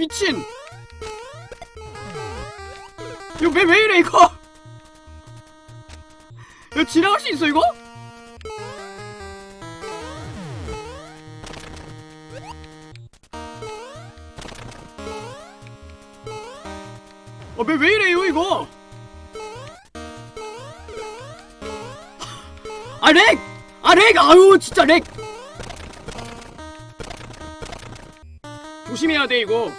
미친 이거 왜, 왜 이래 이거 이거 지나갈 수 있어 이거? 어, 왜, 왜 이래요 이거 아 렉! 아 렉! 아유 진짜 렉! 조심해야 돼 이거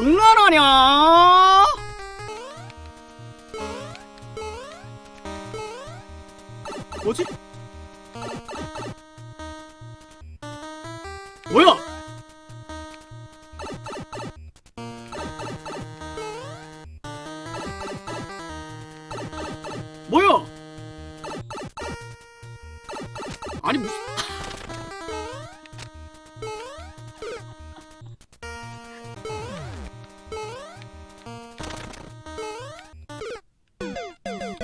장난하냐 뭐지?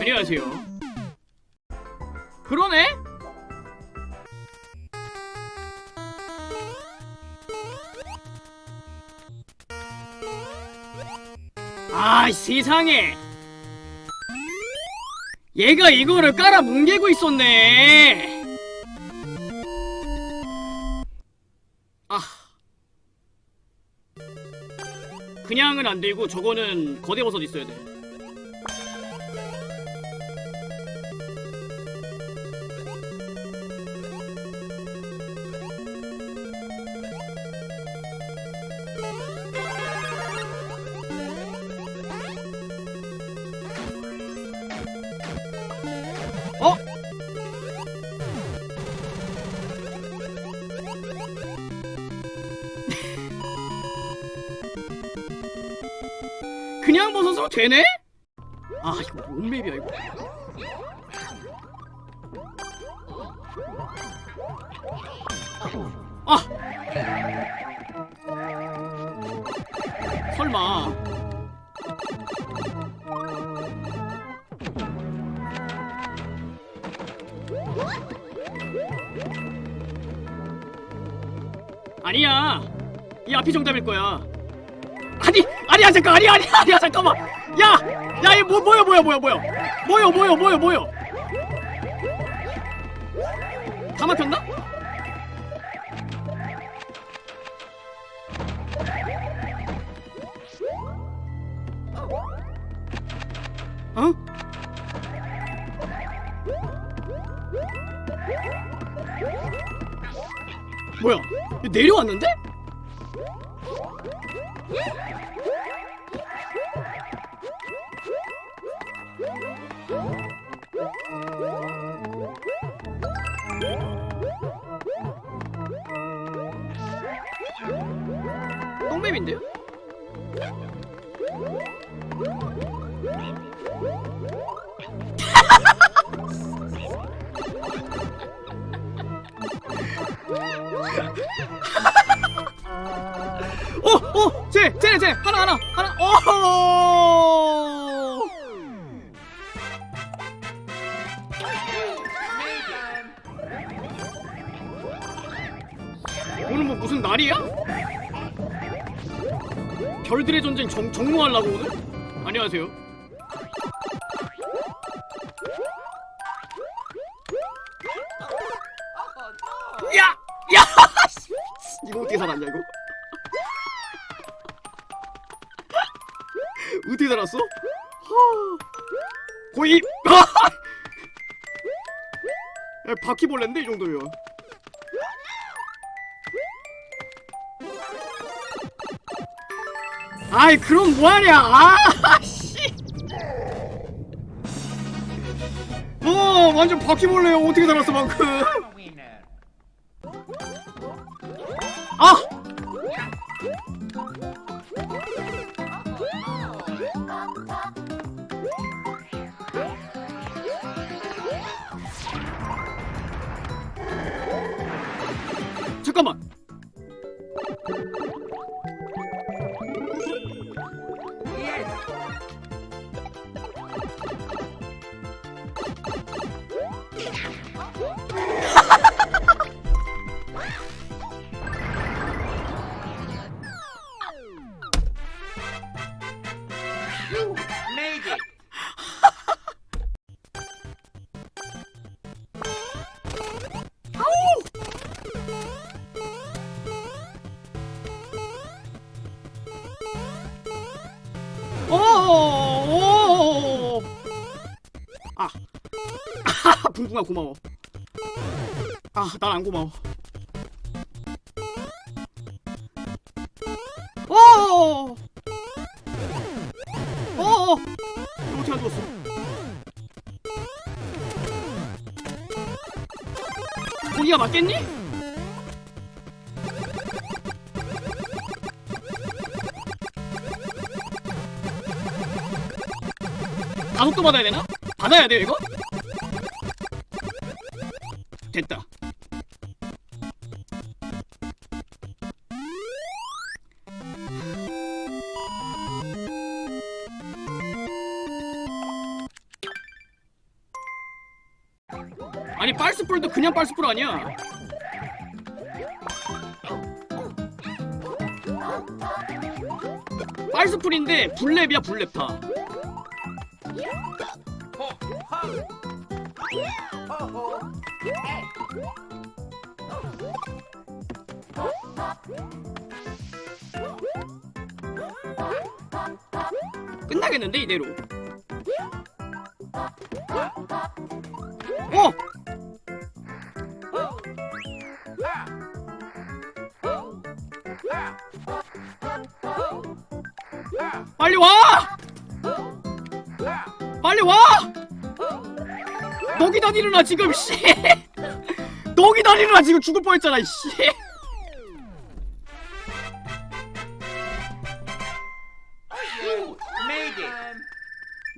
안녕하세요. 그러네? 아 세상에 얘가 이거를 깔아 뭉개고 있었네 아 그냥은 안 되고 저거는 거대 버섯 있어야 돼 되네? 아 이거 뭔 맵이야 이거? 아! 설마. 아니야. 이 앞이 정답일 거야 아니 아니야 잠깐 아니야 아니야 아니야 잠깐만 야야이 뭐 뭐야 뭐야 뭐야 뭐야 뭐야 뭐야 뭐야 뭐야 다 막혔나? 어? 뭐야? 내려왔는데? 똥뱀인데요? 어, 어, 쟤, 쟤, 쟤, 하나, 하나, 하나, 어. 오늘 뭐 무슨 날이야? 별들의 전쟁 정, 정모하려고 오늘? 안녕하세요. 야, 야, 씨, 이거 어떻게 살았냐 이거? 어떻게 살았어? 야, 바퀴벌레인데 이 정도면 아이 그럼 뭐하냐? 아씨. 어 완전 바퀴벌레야. 어떻게 살았어 방금? 아 붕붕아 고마워. 아 난 안 고마워. 어어! 이거 어떻게 안 죽었어. 거기가 맞겠니? 가속도 받아야 되나? 받아야 돼요 이거? 됐다. 아니 빨스풀도 그냥 빨스풀 아니야. 빨스풀인데 불랩이야 불랩 타 끝나겠는데 이대로 어! 빨리 와! 빨리 와! 너 기 다니느라 지금 씨. 너 기 다니느라 지금 죽을 뻔했잖아 씨.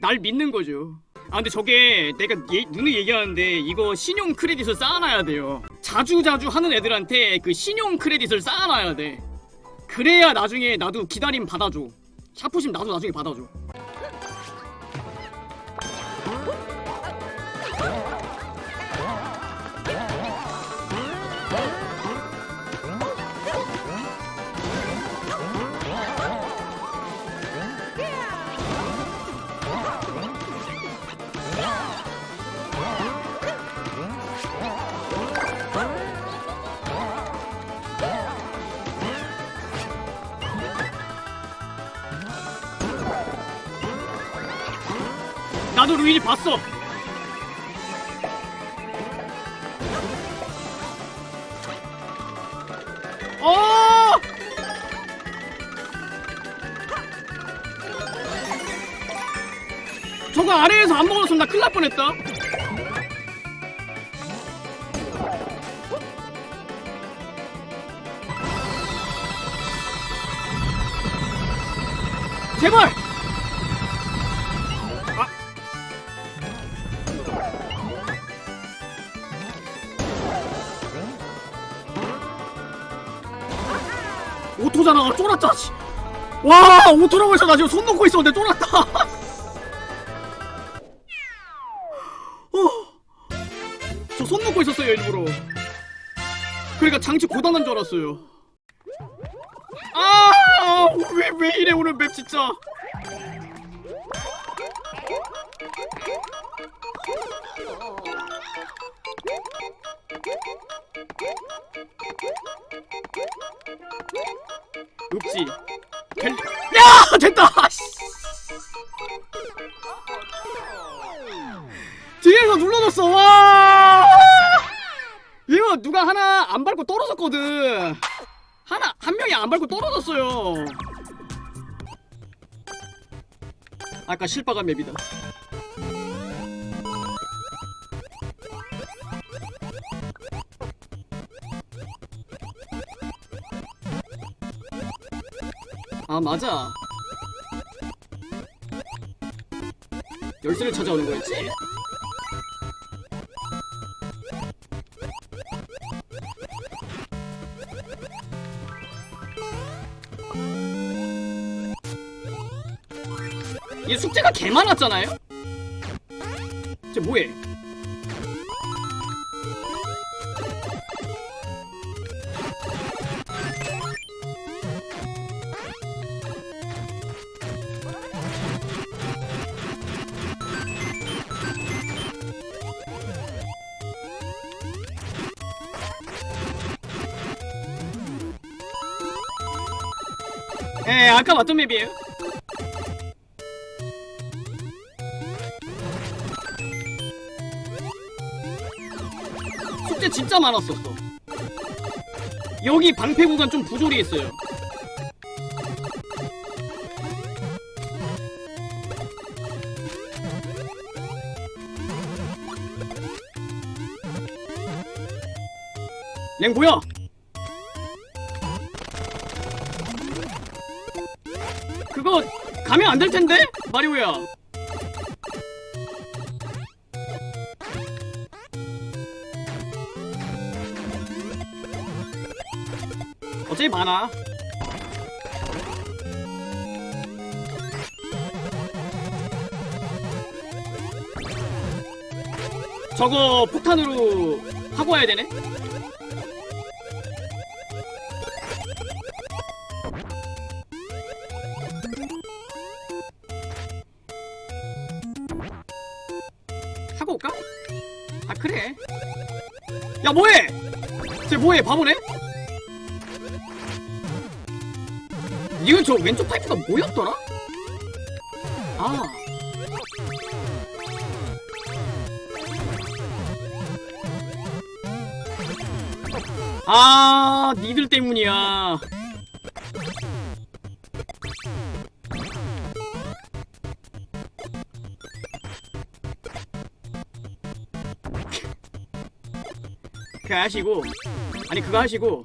날 믿는 거죠. 아 근데 저게 내가 예, 눈을 얘기하는데 이거 신용 크레딧을 쌓아놔야 돼요. 자주 자주 하는 애들한테 그 신용 크레딧을 쌓아놔야 돼. 그래야 나중에 나도 기다림 받아줘. 샤프심 나도 나중에 받아줘. 나도 루이지 봤어. 어! 저거 아래에서 안 먹었으면 나 큰일 날 뻔했다. 제발! 오토잖아 쫄았다 씨. 와 오토라고 해서 나 지금 손 놓고 있었는데 쫄았다 어. 저손 놓고 있었어요 일부러 그러니까 장치 고단한 줄 알았어요 아왜 왜 이래 오늘 맵 진짜 됐다. 씨. 뒤에서 눌러줬어. 와. 이거 누가 하나 안 밟고 떨어졌거든. 하나 한 명이 안 밟고 떨어졌어요. 아까 실바간 맵이다 아 맞아 열쇠를 찾아오는 거였지? 얘 숙제가 개 많았잖아요? 쟤 뭐해? 예, 아까 봤던 맵이에요. 숙제 진짜 많았었어 여기 방패 구간 좀 부조리했어요 랭 뭐야? 안 될 텐데? 마리오야. 어차피 많아. 저거 폭탄으로 하고 와야 되네? 야 뭐해 쟤 뭐해 바보네 이거 저 왼쪽 파이프가 뭐였더라? 아 아, 니들 때문이야. 그거 하시고 아니 그거 하시고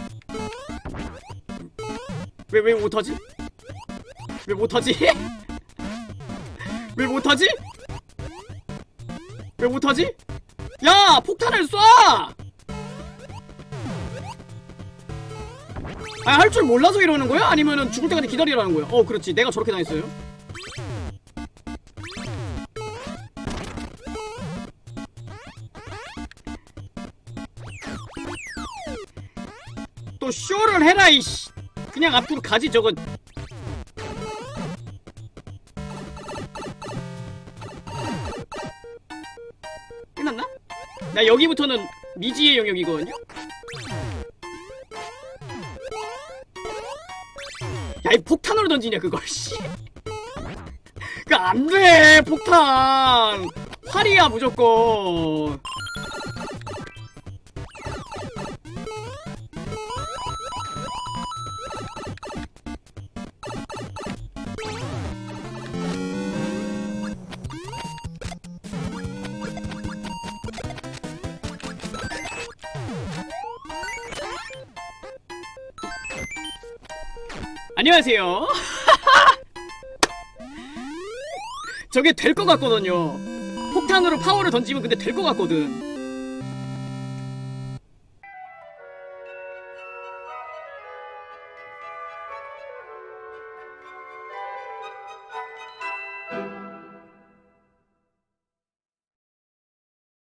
왜 왜 못하지? 왜 못하지? 왜 못하지? 왜 못하지? 야 폭탄을 쏴! 아 할 줄 몰라서 이러는 거야? 아니면은 죽을 때까지 기다리라는 거야? 어 그렇지 내가 저렇게 당했어요 또 쇼를 해라 이씨. 그냥 앞으로 가지 저거 끝났나? 나 여기부터는 미지의 영역이거든요? 야 이 폭탄으로 던지냐 그걸 씨. 그 안돼 폭탄. 활이야 무조건 안녕하세요. 저게 될 것 같거든요. 폭탄으로 파워를 던지면 근데 될 것 같거든.